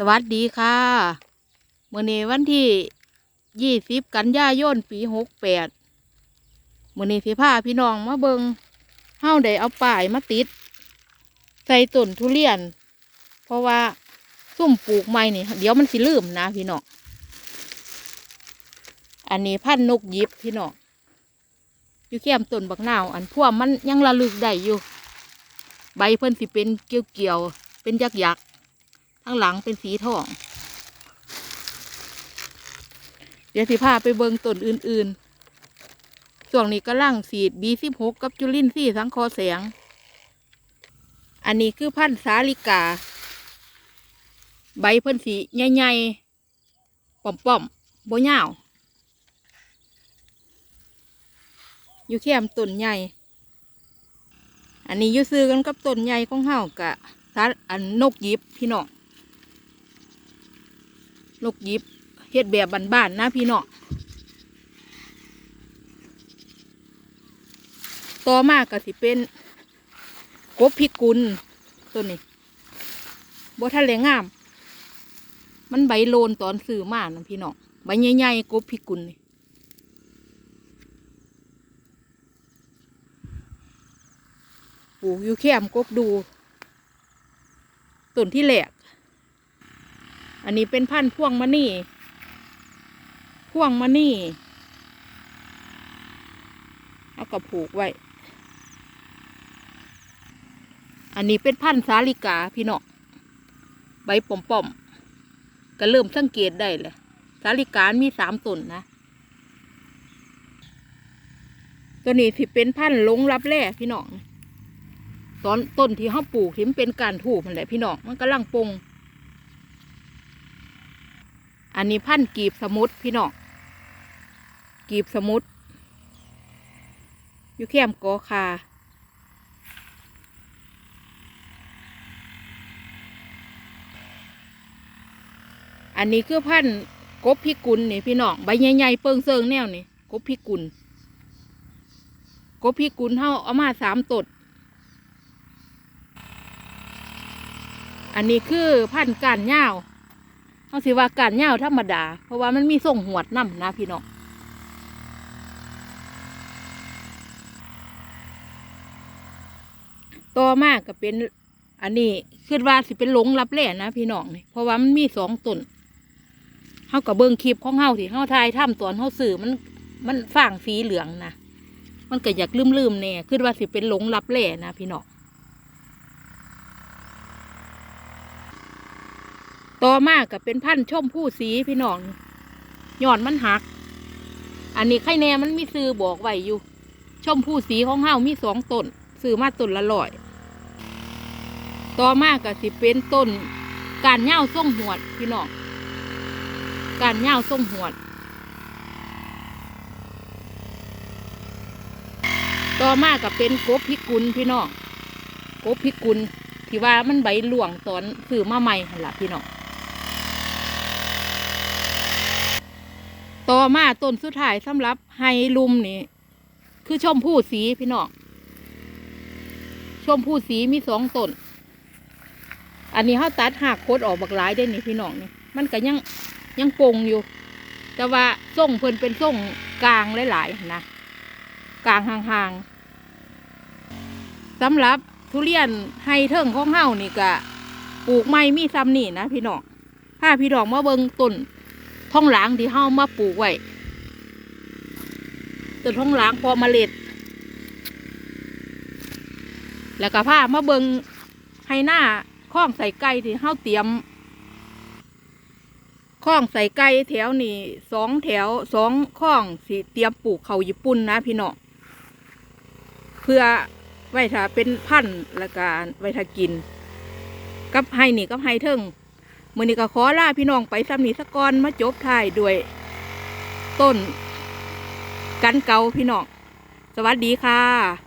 สวัสดีค่ะเมื่อนี้วันที่ยี่สิบกันยายนปีหกแปดมื่อนี้สิพาพี่น้องมาเบิงเฮาได้เอาป้ายมาติด ใส่ต้นทุเรียน เพราะว่าซุ่มปลูกใหม่นี่ เดี๋ยวมันสิลืมนะพี่น้องอันนี้พันนกยิบพี่น้องอยู่แก้มต้นบักนาว อันพวกมันยังระลึกได้อยู่ ใบเพิ่นสิเป็นเกี่ยวๆเป็นยักยัก ข้างหลังเป็นสีทอง เดี๋ยวสิพาไปเบิงต้นอื่นๆ ส่วนนี้ก็ล่างสีดบีสิบหกกับจุลินทรีย์สังคอแสง อันนี้คือพันธุ์สาลิกา ใบเพิ่นสีใหญ่ๆป่อมๆโบ่ยาวอยู่แคมต้นใหญ่ อันนี้ยู่ซื้อกันกับต้นใหญ่ของเฮากะสาอันนกยิบพี่น้อง นกยิบเฮ็ดแบบบ้านๆนะพี่น้องต่อมาก็สิเป็นกบพิกุลตัวนี้บ่ทันเลยงาม มันใบโลนตอนซื้อมานะพี่น้องใบใหญ่ๆกบพิกุลนี่ปลูกอยู่แคมกบดูต้นที่แหลก อันนี้เป็นพันธุ์พ่วงมะนี่พ่วงมะนี่เอากับผูกไว้ อันนี้เป็นพันธุ์สาลิกาพี่น้องใบป่อมๆก็เริ่มสังเกตได้เลยสาลิกามีสามตนนะ ตัวนี้ที่เป็นพันธุ์ลงรับแร่พี่น้องตอนต้นที่เขาปลูกที่มันเป็นการถูกมันแหละพี่น้องมันกำลังปง อันนี้พันธุ์กีบสมุดพี่น้องกีบสมุดอยู่แคมกอคาอันนี้คือพันธุ์กบพิกุลนี่พี่น้องใบใหญ่ๆเปิงเซิงแนวนี่กบพิกุลกบพิกุลเท่าเอามาสามตด อันนี้คือพันธุ์การเหย้า เขาสิว่าการเหย้าธรรมดา เพราะว่ามันมีทรงหวดน้ำนะพี่น้องต่อมากก็เป็น อันนี้คิดว่าสิเป็นหลงรับแร่นะพี่น้องนี่เพราะว่ามันมีสองต้นเฮากับเบิ้งคลิปของเฮาที่เฮาทายถ้ำตอนเฮาสื่อมันมันฝ่างสีเหลืองนะมันก็อยากลืมๆแน่คิดว่าสิเป็นหลงรับแร่นะพี่น้อง ต่อมาก็เป็นพันธุ์ชมผู้สีพี่น้องย่อดมันหัก อันนี้ไข่แน่มันมีซื้อบอกไว้อยู่ ชมผู้สีของเฮามีสองต้นซื้อมาต้นละร้อย ต่อมาก็สิเป็นต้น การเหย้าส่งหวดพี่น้องการเหย้าส่งหวด ต่อมาก็เป็นกบพิกุลพี่น้องกบพิกุลที่ว่ามันใบหลวงตอนซื้อมาใหม่หละพี่น้อง ต่อมาต้นสุดท้ายสำหรับไฮลุมนี่ คือชมพู่สีพี่น้องชมพู่สีมีสองต้น อันนี้เขาตัดหักโคดออกบักหลายได้นี่พี่น้องนี่มันก็ยังยังปงอยู่ แต่ว่าส่งเพิ่นเป็นส่งกลางหลายๆนะกลางห่างๆสำหรับทุเรียนไฮเทิงของเฮานี่ก็ปลูกไม่มีซ้ำนี่นะพี่น้องถ้าพี่น้องมาเบิงต้น ท่องหลางที่เฮามาปลูกไว้ต้นท่องหลางพอมเมล็ด แล้วก็ผ้ามาเบิงให้หน้าข้องใส่ไก่ที่เฮาเตรียมข้องใส่ไก่แถวนี่สองแถวสองข้องสิเตรียมปลูกเขาญี่ปุ่นนะพี่น้องเพื่อไว้ถ้าเป็นพันธุ์และการไว้ถ้ากิน กับไฮนี่กับไฮเทิง มือนี้ก็ขอลาพี่น้องไปซ้ำนี้สักก่อนมาจบท้ายด้วยต้นกันเกาพี่น้อง สวัสดีค่ะ